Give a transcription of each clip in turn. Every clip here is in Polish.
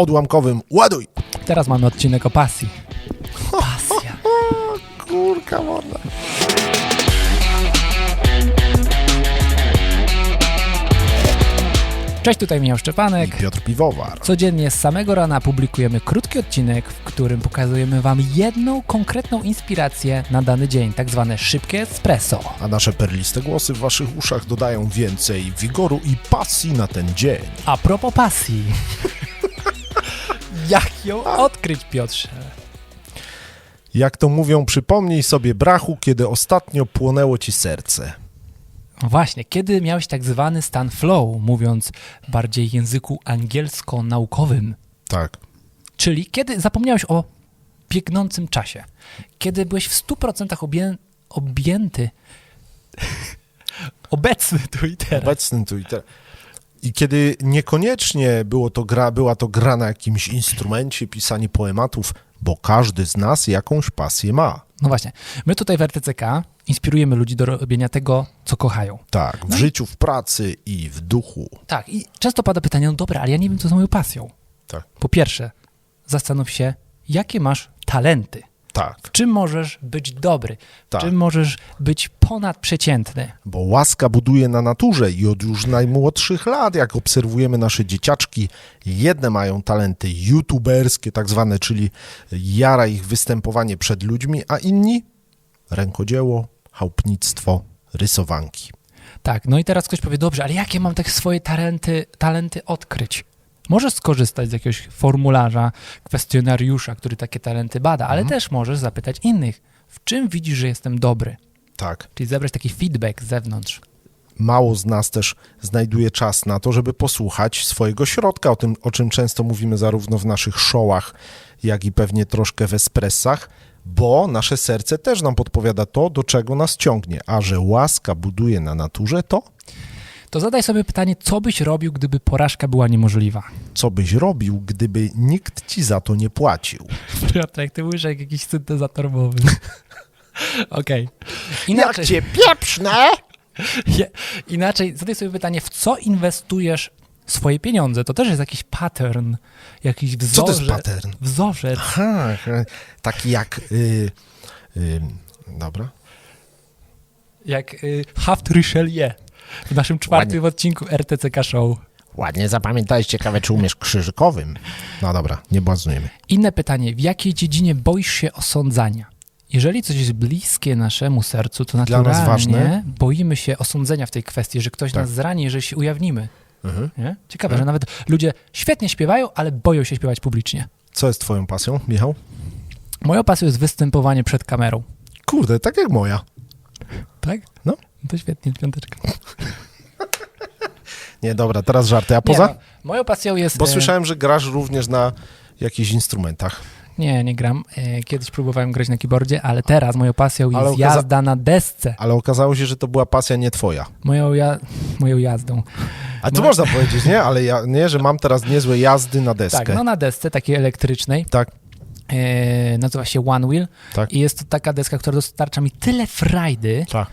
odłamkowym. Ładuj! Teraz mamy odcinek o pasji. Pasja. Kurka wodna. Cześć, tutaj Michał Szczepanek. Piotr Piwowar. Codziennie z samego rana publikujemy krótki odcinek, w którym pokazujemy Wam jedną konkretną inspirację na dany dzień, tak zwane szybkie espresso. A nasze perliste głosy w waszych uszach dodają więcej wigoru i pasji na ten dzień. A propos pasji. Ją odkryć, Piotrze? Jak to mówią, przypomnij sobie brachu, kiedy ostatnio płonęło ci serce. Właśnie, kiedy miałeś tak zwany stan flow, mówiąc bardziej języku angielsko-naukowym, Tak. czyli kiedy zapomniałeś o biegnącym czasie, kiedy byłeś w 100% obję, objęty, obecny tu i teraz. Obecnym tu i teraz. I kiedy niekoniecznie było to gra, była to gra na jakimś instrumencie, pisanie poematów, bo każdy z nas jakąś pasję ma. No właśnie, my tutaj w RTCK inspirujemy ludzi do robienia tego, co kochają. Tak, w życiu, w pracy i w duchu. Tak, i często pada pytanie, no dobra, ale ja nie wiem, co z moją pasją. Tak. Po pierwsze, zastanów się, jakie masz talenty. Tak, W czym możesz być dobry? W Tak. czym możesz być ponadprzeciętny? bo łaska buduje na naturze i od już najmłodszych lat, jak obserwujemy nasze dzieciaczki, jedne mają talenty youtuberskie, tak zwane, czyli jara ich występowanie przed ludźmi, a inni rękodzieło, chałupnictwo, rysowanki. Tak, no i teraz ktoś powie, dobrze, ale jakie mam te swoje talenty, talenty odkryć? Możesz skorzystać z jakiegoś formularza, kwestionariusza, który takie talenty bada, ale też możesz zapytać innych, w czym widzisz, że jestem dobry? Tak. Czyli zebrać taki feedback z zewnątrz. mało z nas też znajduje czas na to, żeby posłuchać swojego środka, o tym, o czym często mówimy zarówno w naszych showach, jak i pewnie troszkę w espressach, bo nasze serce też nam podpowiada to, do czego nas ciągnie, a że łaska buduje na naturze, to To zadaj sobie pytanie, co byś robił, gdyby porażka była niemożliwa? co byś robił, gdyby nikt ci za to nie płacił? Piotrek, ty mówisz jak jakiś syntezator mowy. Okej. Inaczej, cię pieprznę! je- inaczej, zadaj sobie pytanie, w co inwestujesz swoje pieniądze? To też jest jakiś pattern, jakiś Co wzorzec. to jest pattern? Wzorzec. Aha, taki jak... Y, y, dobra. Jak y, Haft Richelieu w naszym czwartym odcinku RTCK Show. Ładnie zapamiętałeś, ciekawe czy umiesz krzyżykowym. No dobra, nie błaznujmy. Inne pytanie, w jakiej dziedzinie boisz się osądzania? Jeżeli coś jest bliskie naszemu sercu, to Dla nas naturalnie ważne. boimy się osądzenia w tej kwestii, że ktoś Tak. nas zrani, jeżeli się ujawnimy. Mhm. Nie? Ciekawe, że nawet ludzie świetnie śpiewają, ale boją się śpiewać publicznie. Co jest twoją pasją, Michał? Moją pasją jest występowanie przed kamerą. Kurde, tak jak moja. Tak? No. To świetnie, piąteczka. Nie, dobra, teraz żarty. A Nie, poza? no, moją pasją jest... Bo e, słyszałem, że grasz również na jakichś instrumentach. Nie, nie gram. E, Kiedyś próbowałem grać na keyboardzie, ale teraz moją pasją Ale jest okaza- jazda na desce. Ale okazało się, że to była pasja nie twoja. Moją, ja... moją jazdą. A to No. można powiedzieć, nie? Ale ja, nie, że mam teraz niezłe jazdy na deskę. Tak, no na desce takiej elektrycznej. tak, E, nazywa się One Wheel tak. i jest to taka deska, która dostarcza mi tyle frajdy, tak.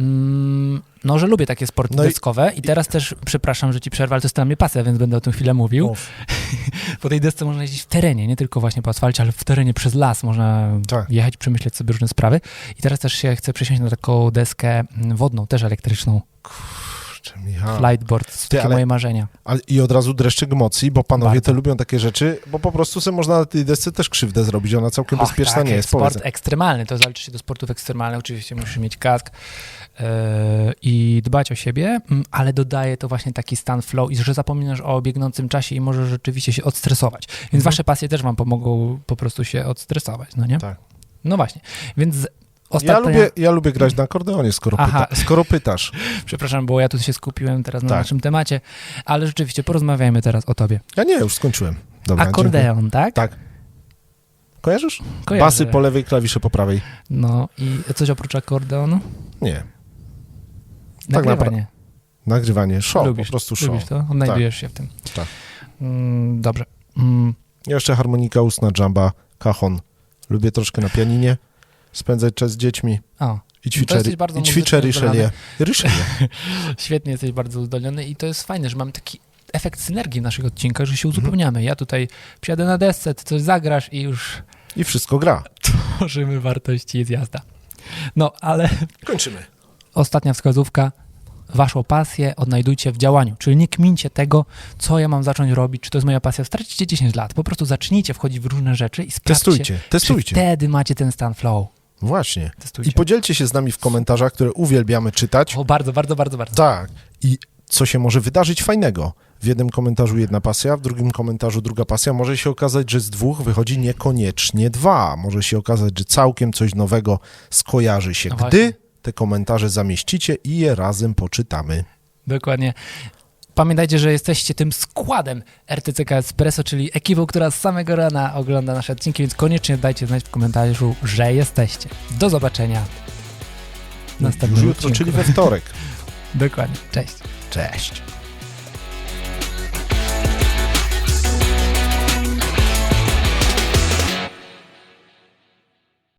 Mm, no, że lubię takie sporty No i- deskowe i teraz też, przepraszam, że ci przerwę, ale to jest dla mnie pasja, więc będę o tym chwilę mówił. Po tej desce można jeździć w terenie, nie tylko właśnie po asfalcie, ale w terenie przez las można Tak. jechać, przemyśleć sobie różne sprawy. I teraz też się chcę przesiąść na taką deskę mm, wodną, też elektryczną, kurczę, Michał. flightboard, takie ale- moje marzenia. Ale, I od razu dreszczyk emocji, bo panowie Bardzo. te lubią takie rzeczy, bo po prostu sobie można na tej desce też krzywdę zrobić. Ona całkiem Och, bezpieczna tak, nie jest, Sport ekstremalny, to zaliczy się do sportów ekstremalnych, oczywiście musisz mieć kask i dbać o siebie, mm, ale dodaje to właśnie taki stan flow i że zapominasz o biegnącym czasie i możesz rzeczywiście się odstresować. Więc Mhm. wasze pasje też wam pomogą po prostu się odstresować, no nie? Tak. No właśnie, więc z- Ja ostatnia... lubię, ja lubię grać na akordeonie, skoro, pyta, skoro pytasz. Przepraszam, bo ja tu się skupiłem teraz na Tak. naszym temacie, ale rzeczywiście porozmawiajmy teraz o tobie. Ja nie, już skończyłem. Dobra, dziękuję. Akordeon, tak? Tak. Kojarzysz? Kojarzę. Basy po lewej, klawisze po prawej. No i coś oprócz akordeonu? Nie. Nagrywanie. naprawdę. Nagrywanie, show, Lubisz, po prostu show. Lubisz to? Odnajdujesz się w tym. Tak. Mm, dobrze. Mm, Jeszcze harmonika ustna, jamba, cajon. Lubię troszkę na pianinie, spędzać czas z dziećmi o, i ćwiczę, i ćwiczę Richelieu. Świetnie jesteś bardzo uzdolniony i to jest fajne, że mamy taki efekt synergii w naszych odcinkach, że się uzupełniamy. Ja tutaj przyjadę na desce, ty coś zagrasz i już I wszystko gra. tworzymy wartości, jest jazda. No, ale Kończymy. Ostatnia wskazówka. Waszą pasję odnajdujcie w działaniu, czyli nie kmincie tego, co ja mam zacząć robić, czy to jest moja pasja. Stracicie 10 lat, po prostu zacznijcie wchodzić w różne rzeczy i sprawdźcie, Testujcie, testujcie. wtedy macie ten stan flow. Właśnie. Testujcie. I podzielcie się z nami w komentarzach, które uwielbiamy czytać. O, bardzo, bardzo, bardzo, bardzo. Tak. I co się może wydarzyć fajnego? W jednym komentarzu jedna pasja, w drugim komentarzu druga pasja. Może się okazać, że z dwóch wychodzi niekoniecznie dwa. Może się okazać, że całkiem coś nowego skojarzy się, No gdy. Te komentarze zamieścicie i je razem poczytamy. Dokładnie. Pamiętajcie, że jesteście tym składem RTCK Espresso, czyli ekipą, która z samego rana ogląda nasze odcinki, więc koniecznie dajcie znać w komentarzu, że jesteście. Do zobaczenia następnym Już jutro, czyli we wtorek. Dokładnie. Cześć. Cześć.